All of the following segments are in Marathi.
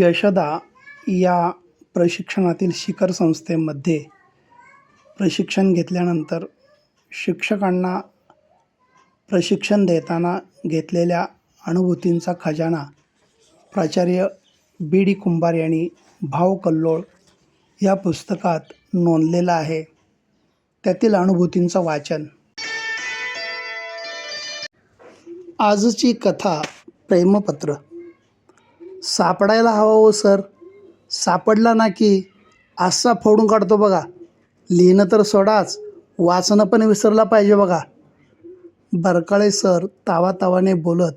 यशदा या प्रशिक्षणातील शिखर संस्थेमध्ये प्रशिक्षण घेतल्यानंतर शिक्षकांना प्रशिक्षण देताना घेतलेल्या अनुभूतींचा खजाना प्राचार्य बी डी कुंभार यांनी भाव कल्लोळ या पुस्तकात नोंदलेला आहे. त्यातील अनुभूतींचं वाचन. आजची कथा प्रेमपत्र. सापडायला हवा हो सर. सापडला ना की आस्सा फोडून काढतो बघा. लिहिणं तर सोडाच वाचणं पण विसरला पाहिजे बघा. बरकाळे सर तावातावाने बोलत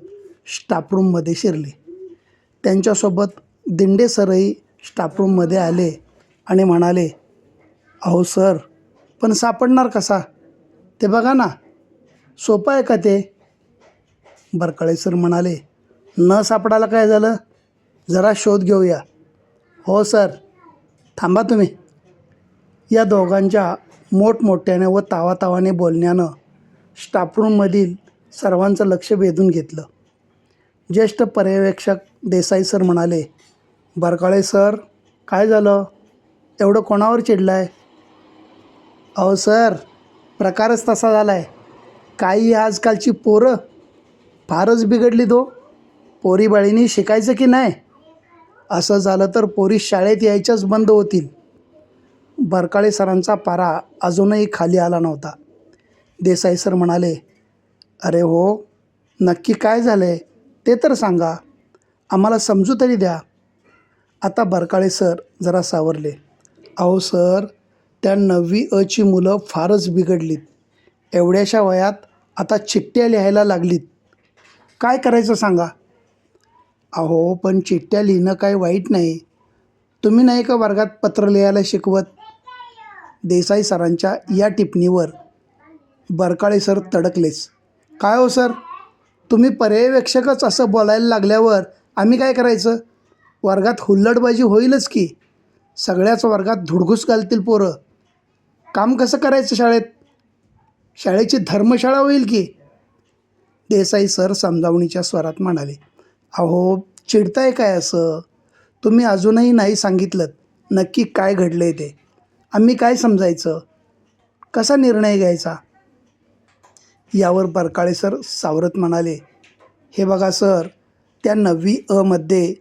स्टाफरूममध्ये शिरले. त्यांच्यासोबत दिंडे सरही स्टाफरूममध्ये आले आणि म्हणाले अहो सर पण सापडणार कसा? ते बघा ना. सोपं आहे का ते? बरकाळे सर म्हणाले न सापडायला काय झालं? जरा शोध घेऊया. हो सर. थांबा तुम्ही. या दोघांच्या मोठमोठ्याने व तावातावाने बोलण्यानं स्टाफरूममधील सर्वांचं लक्ष वेधून घेतलं. ज्येष्ठ पर्यवेक्षक देसाई सर म्हणाले बरकाळे सर काय झालं? एवढं कोणावर चिडलं आहे अहो सर प्रकारच तसा झाला आहे काही आजकालची पोरं फारच बिघडली तो. पोरीबाळीनी शिकायचं की नाही? असं झालं तर पोरी शाळेत यायच्याच बंद होतील. बरकाळे सरांचा पारा अजूनही खाली आला नव्हता. देसाई सर म्हणाले अरे हो नक्की काय झालं आहे ते तर सांगा. आम्हाला समजू तरी द्या. आता बरकाळे सर जरा सावरले. अहो सर त्या नववी अची मुलं फारच बिघडलीत. एवढ्याशा वयात आता चिठ्ठ्या लिहायला लागलीत. काय करायचं सांगा? अहो पण चिठ्ठ्या लिहिणं काही वाईट नाही. तुम्ही नाही का वर्गात पत्र लिहायला शिकवत? देसाई सरांच्या या टिप्पणीवर बरकाळे सर तडकलेच. काय हो सर? तुम्ही पर्यवेक्षकच असं बोलायला लागल्यावर आम्ही काय करायचं? वर्गात हुल्लडबाजी होईलच की. सगळ्याच वर्गात धुडघूस घालतील पोरं. काम कसं करायचं शाळेत? शाळेची धर्मशाळा होईल की? देसाई सर समजावणीच्या स्वरात म्हणाले. अहो चिडताय काय असं? तुम्ही अजूनही नाही सांगितलं नक्की काय घडलं आहे ते. आम्ही काय समजायचं? कसा निर्णय घ्यायचा? यावर बरकाळे सर सावरत म्हणाले हे बघा सर त्या नववी अमध्ये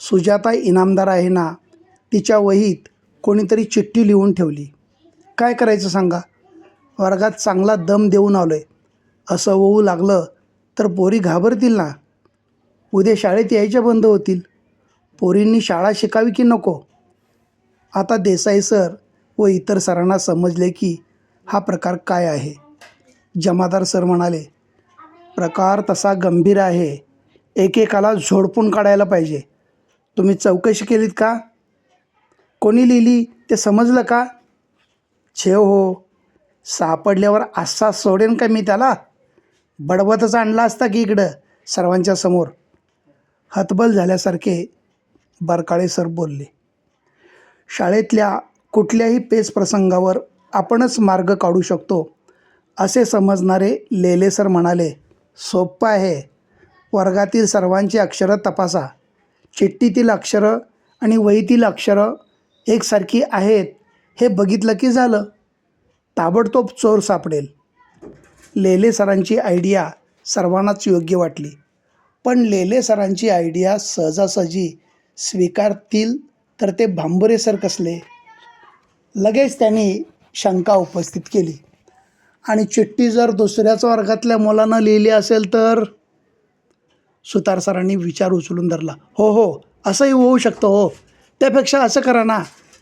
सुजाता इनामदार आहे ना तिच्या वहीत कोणीतरी चिठ्ठी लिहून ठेवली. काय करायचं सांगा? वर्गात चांगला दम देऊन आलो आहे असं होऊ लागलं तर पोरी घाबरतील ना. उद्या शाळेत यायच्या बंद होतील. पोरींनी शाळा शिकावी की नको? आता देसाई सर व इतर सरांना समजले की हा प्रकार काय आहे. जमादार सर म्हणाले प्रकार तसा गंभीर आहे. एकेकाला झोडपून काढायला पाहिजे. तुम्ही चौकशी केलीत का? कोणी लिहिली? ते समजलं का? छे हो. सापडल्यावर असा सोडेन का मी त्याला? बडबतच आणला असता की इकडं सर्वांच्या समोर. हतबल झाल्यासारखे बरकाळे सर बोलले. शाळेतल्या कुठल्याही पेच प्रसंगावर आपणच मार्ग काढू शकतो असे समजणारे लेले सर म्हणाले सोप्पं आहे. वर्गातील सर्वांची अक्षरं तपासा. चिठ्ठीतील अक्षरं आणि वहीतील अक्षरं एकसारखी आहेत हे बघितलं की झालं? ताबडतोब चोर सापडेल. लेले सरांची आयडिया सर्वांनाच योग्य वाटली. पण लेले सरांची आयडिया सहजासहजी स्वीकारतील तर ते भांबरे सर कसले? लगेच त्यांनी शंका उपस्थित केली. आणि चिठ्ठी जर दुसऱ्याच वर्गातल्या मुलानं लिहिली असेल तर? सुतार सरांनी विचार उचलून धरला. हो हो असंही होऊ शकतं हो. त्यापेक्षा असं करा ना.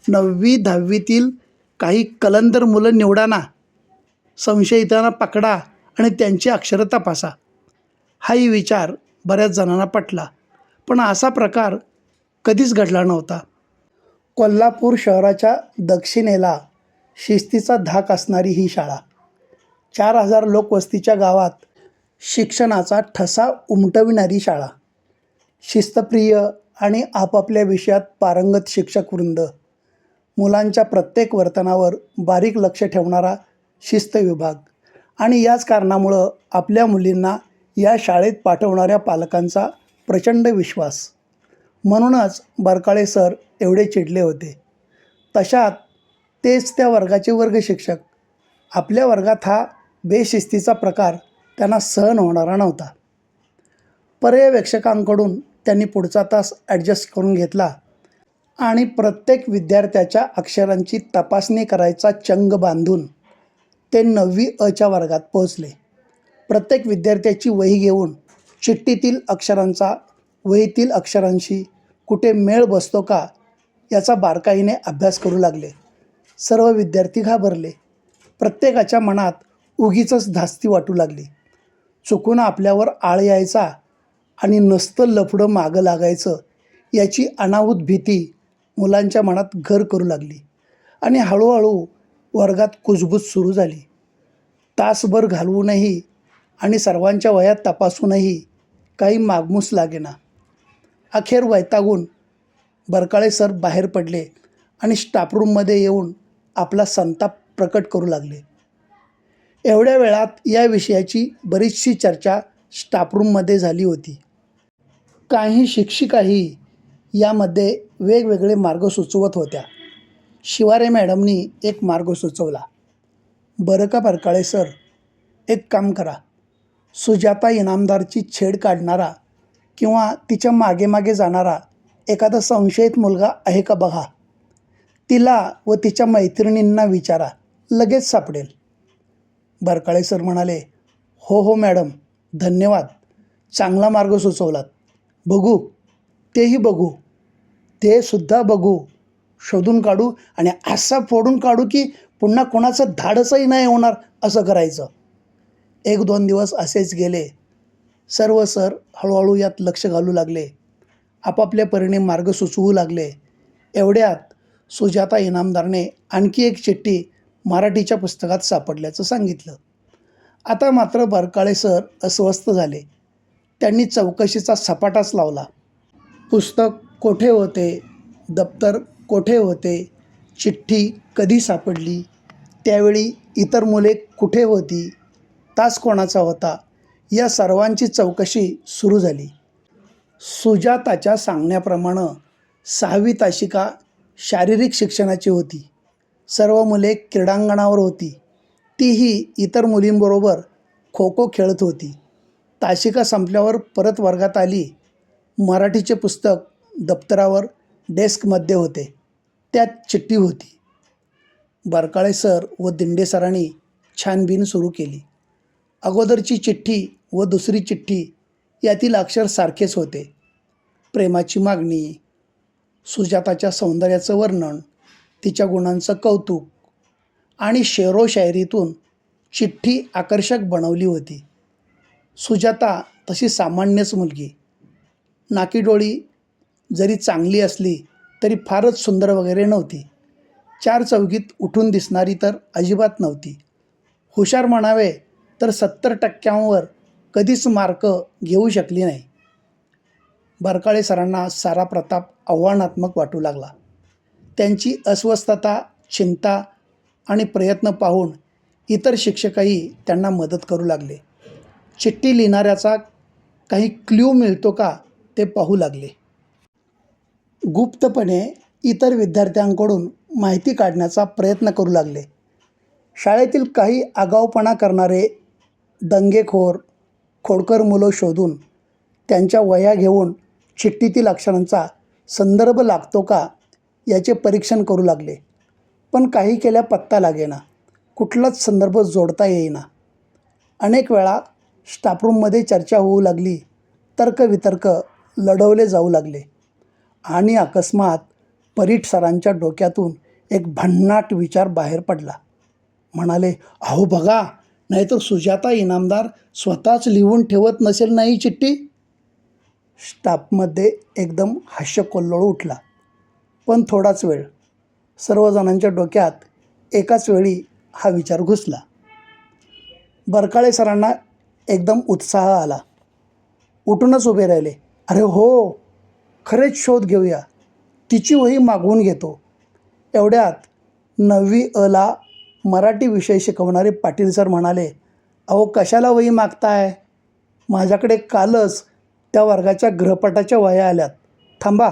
नववी दहावीतील काही कलंदर मुलं निवडा ना. संशयितांना पकडा आणि त्यांची अक्षरं तपासा. हाही विचार बऱ्याच जणांना पटला. पण असा प्रकार कधीच घडला नव्हता. कोल्हापूर शहराच्या दक्षिणेला शिस्तीचा धाक असणारी ही शाळा. चार हजार लोकवस्तीच्या गावात शिक्षणाचा ठसा उमटविणारी शाळा. शिस्तप्रिय आणि आपापल्या विषयात पारंगत शिक्षकवृंद मुलांच्या प्रत्येक वर्तनावर बारीक लक्ष ठेवणारा शिस्त विभाग. आणि याच कारणामुळं आपल्या मुलींना या शाळेत पाठवणाऱ्या पालकांचा प्रचंड विश्वास. म्हणूनच बरकाळे सर एवढे चिडले होते. तशात तेच त्या वर्गाचे वर्ग शिक्षक. आपल्या वर्गात हा बेशिस्तीचा प्रकार त्यांना सहन होणारा नव्हता. पर्यवेक्षकांकडून त्यांनी पुढचा तास ॲडजस्ट करून घेतला आणि प्रत्येक विद्यार्थ्याच्या अक्षरांची तपासणी करायचा चंग बांधून ते नववी अच्या वर्गात पोहोचले. प्रत्येक विद्यार्थ्याची वही घेऊन चिठ्ठीतील अक्षरांचा वहीतील अक्षरांशी कुठे मेळ बसतो का याचा बारकाईने अभ्यास करू लागले. सर्व विद्यार्थी घाबरले. प्रत्येकाच्या मनात उगीचच धास्ती वाटू लागली. चुकून आपल्यावर आळ यायचा आणि नसतं लफडं मागं लागायचं याची अनाहूत भीती मुलांच्या मनात घर करू लागली आणि हळूहळू वर्गात कुजबूज सुरू झाली. तासभर घालवूनही आणि सर्वांच्या वयात तपासूनही काही मागमूस लागेना. अखेर वैतागून बरकाळे सर बाहेर पडले आणि स्टाफरूममध्ये येऊन आपला संताप प्रकट करू लागले. एवढ्या वेळात या विषयाची बरीचशी चर्चा स्टाफरूममध्ये झाली होती. काही शिक्षिकाही यामध्ये वेगवेगळे मार्ग सुचवत होत्या. शिवारे मॅडमनी एक मार्ग सुचवला. बरं का बरकाळे सर एक काम करा. सुजाता इनामदारची छेड काढणारा किंवा तिच्यामागे मागे जाणारा एखादा संशयित मुलगा आहे का बघा? तिला व तिच्या मैत्रिणींना विचारा लगेच सापडेल. बरकाळे सर म्हणाले हो हो मॅडम धन्यवाद. चांगला मार्ग सुचवलात. बघू तेही बघू. ते सुद्धा बघू. शोधून काढू आणि असा फोडून काढू की पुन्हा कोणाचं धाडसही नाही होणार असं करायचं. एक दोन दिवस असेच गेले. सर्व सर हळूहळू यात लक्ष घालू लागले. आपापल्या परीने मार्ग सुचवू लागले. एवढ्यात सुजाता इनामदारने आणखी एक चिठ्ठी मराठीच्या पुस्तकात सापडल्याचं सांगितलं. आता मात्र बरकाळे सर अस्वस्थ झाले. त्यांनी चौकशीचा सपाटाच लावला. पुस्तक कोठे होते? दप्तर कोठे होते? चिठ्ठी कधी सापडली? त्यावेळी इतर मुले कुठे होती? तास कोणाचा होता या सर्वांची चौकशी सुरू झाली. सुजाताच्या सांगण्याप्रमाणे सहावी ताशिका शारीरिक शिक्षणाची होती. सर्व मुले क्रीडांगणावर होती. तीही इतर मुलींबरोबर खो खो खेळत होती. ताशिका संपल्यावर परत वर्गात आली. मराठीचे पुस्तक दप्तरावर डेस्कमध्ये होते. त्यात चिठ्ठी होती. बरकाळे सर व दिंडे सरांनी छानबीन सुरू केली. अगोदरची चिठ्ठी व दुसरी चिठ्ठी यातील अक्षर सारखेच होते. प्रेमाची मागणी सुजाताच्या सौंदर्याचं वर्णन तिच्या गुणांचं कौतुक आणि शेरो शायरीतून चिठ्ठी आकर्षक बनवली होती. सुजाता तशी सामान्यच मुलगी. नाकीडोळी जरी चांगली असली तरी फारच सुंदर वगैरे नव्हती. चार चौघीत उठून दिसणारी तर अजिबात नव्हती. हुशार म्हणावे तर सत्तर टक्क्यांवर कधीच मार्क घेऊ शकली नाही. बरकाळे सरांना सारा प्रताप आव्हानात्मक वाटू लागला. त्यांची अस्वस्थता चिंता आणि प्रयत्न पाहून इतर शिक्षकही त्यांना मदत करू लागले. चिठ्ठी लिहिणाऱ्याचा काही क्ल्यू मिळतो का ते पाहू लागले. गुप्तपणे इतर विद्यार्थ्यांकडून माहिती काढण्याचा प्रयत्न करू लागले. शाळेतील काही आगाऊपणा करणारे दंगेखोर खोडकर मुलं शोधून त्यांच्या वया घेऊन चिठ्ठीतील अक्षरांचा संदर्भ लागतो का याचे परीक्षण करू लागले. पण काही केल्या पत्ता लागेना. कुठलाच संदर्भ जोडता येईना. अनेक वेळा स्टाफरूममध्ये चर्चा होऊ लागली तर्कवितर्क लढवले जाऊ लागले आणि अकस्मात परीट सरांच्या डोक्यातून एक भन्नाट विचार बाहेर पडला. म्हणाले अहो बघा नाहीतर सुजाता इनामदार स्वतःच लिहून ठेवत नसेल नाही चिठ्ठी? स्टाफमध्ये एकदम हास्य कोल्लोळ उठला. पण थोडाच वेळ. सर्वजणांच्या डोक्यात एकाच वेळी हा विचार घुसला. बरकाळे सरांना एकदम उत्साह आला. उठूनच उभे राहिले. अरे हो खरेच शोध घेऊया. तिची वही मागवून घेतो. एवढ्यात नववी अला मराठी विषय शिकवणारे पाटील सर म्हणाले अहो कशाला वही मागताय? माझ्याकडे कालच त्या वर्गाच्या ग्रहपाठाच्या वया आल्यात. थांबा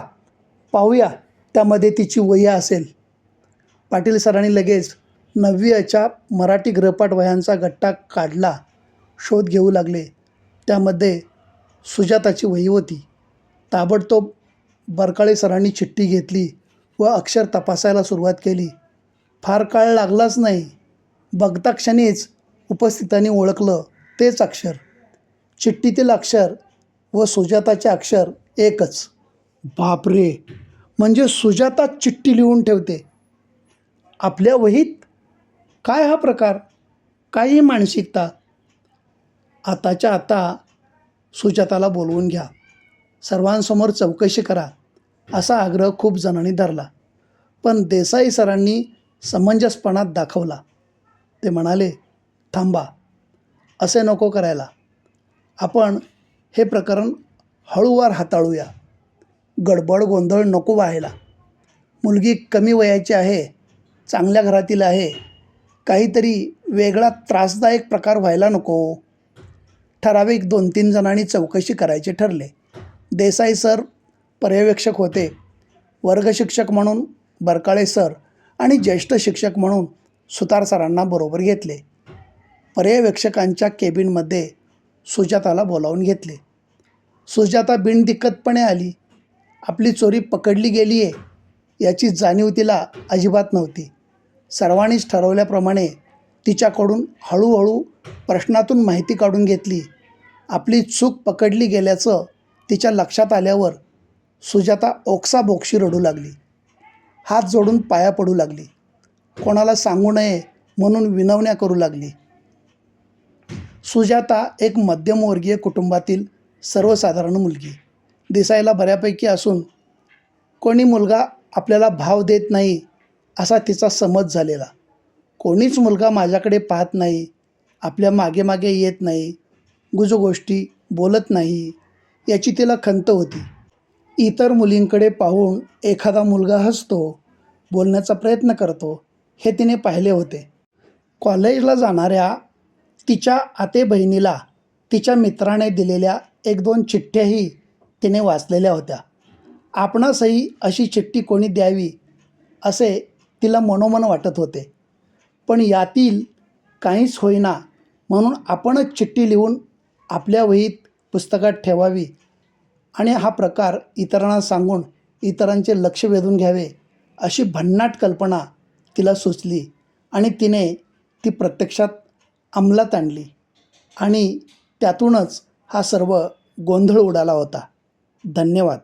पाहूया त्यामध्ये तिची वही असेल. पाटील सरांनी लगेच नववीच्या मराठी ग्रहपाठ वह्यांचा गट्टा काढला शोध घेऊ लागले. त्यामध्ये सुजाताची वही होती. ताबडतोब बरकाळे सरांनी चिठ्ठी घेतली व अक्षर तपासायला सुरुवात केली. फार काळ लागलाच नाही. बघता क्षणीच उपस्थितांनी ओळखलं तेच अक्षर. चिठ्ठीतील अक्षर व सुजाताचे अक्षर एकच. बापरे! म्हणजे सुजाता चिठ्ठी लिहून ठेवते. आपल्या वहीत? काय हा प्रकार? काय ही मानसिकता? आताच्या आता सुजाताला बोलवून घ्या. सर्वांसमोर चौकशी करा असा आग्रह खूप जणांनी धरला. पण देसाई सरांनी समंजसपणात दाखवला. ते म्हणाले थांबा असे नको करायला. आपण हे प्रकरण हळूवार हाताळूया. गडबड गोंधळ नको व्हायला. मुलगी कमी वयाची आहे चांगल्या घरातील आहे. काहीतरी वेगळा त्रासदायक प्रकार व्हायला नको. ठराविक दोन तीन जणांनी चौकशी करायचे ठरले. देसाई सर पर्यवेक्षक होते. वर्गशिक्षक म्हणून बरकाळे सर आणि ज्येष्ठ शिक्षक म्हणून सुतार सरांना बरोबर घेतले. पर्यवेक्षकांच्या केबिनमध्ये सुजाताला बोलावून घेतले. सुजाता बिनदिक्कतपणे आली. आपली चोरी पकडली गेली आहे याची जाणीव तिला अजिबात नव्हती. सर्वांनीच ठरवल्याप्रमाणे तिच्याकडून हळूहळू प्रश्नातून माहिती काढून घेतली. आपली चूक पकडली गेल्याचं तिच्या लक्षात आल्यावर सुजाता ओक्साबोक्शी रडू लागली. हात जोडून पाया पडू लागली. कोणाला सांगू नये म्हणून विनवण्या करू लागली. सुजाता एक मध्यमवर्गीय कुटुंबातील सर्वसाधारण मुलगी. दिसायला बऱ्यापैकी असून कोणी मुलगा आपल्याला भाव देत नाही असा तिचा समज झालेला. कोणीच मुलगा माझ्याकडे पाहत नाही आपल्या मागे मागे येत नाही गुजगोष्टी बोलत नाही याची तिला खंत होती. इतर मुलींकडे पाहून एखादा मुलगा हसतो बोलण्याचा प्रयत्न करतो हे तिने पाहिले होते. कॉलेजला जाणाऱ्या तिच्या आते बहिणीला तिच्या मित्राने दिलेल्या एक दोन चिठ्ठ्याही तिने वाचलेल्या होत्या. आपणासही अशी चिठ्ठी कोणी द्यावी असे तिला मनोमन वाटत होते. पण यातील काहीच होईना म्हणून आपणच चिठ्ठी लिहून आपल्या वहीत पुस्तकात ठेवावी आणि हा प्रकार इतरांना सांगून इतरांचे लक्ष वेधून घ्यावे अशी भन्नाट कल्पना तिला सुचली आणि तिने ती प्रत्यक्षात अंमलात आणली आणि त्यातूनच हा सर्व गोंधळ उडाला होता. धन्यवाद.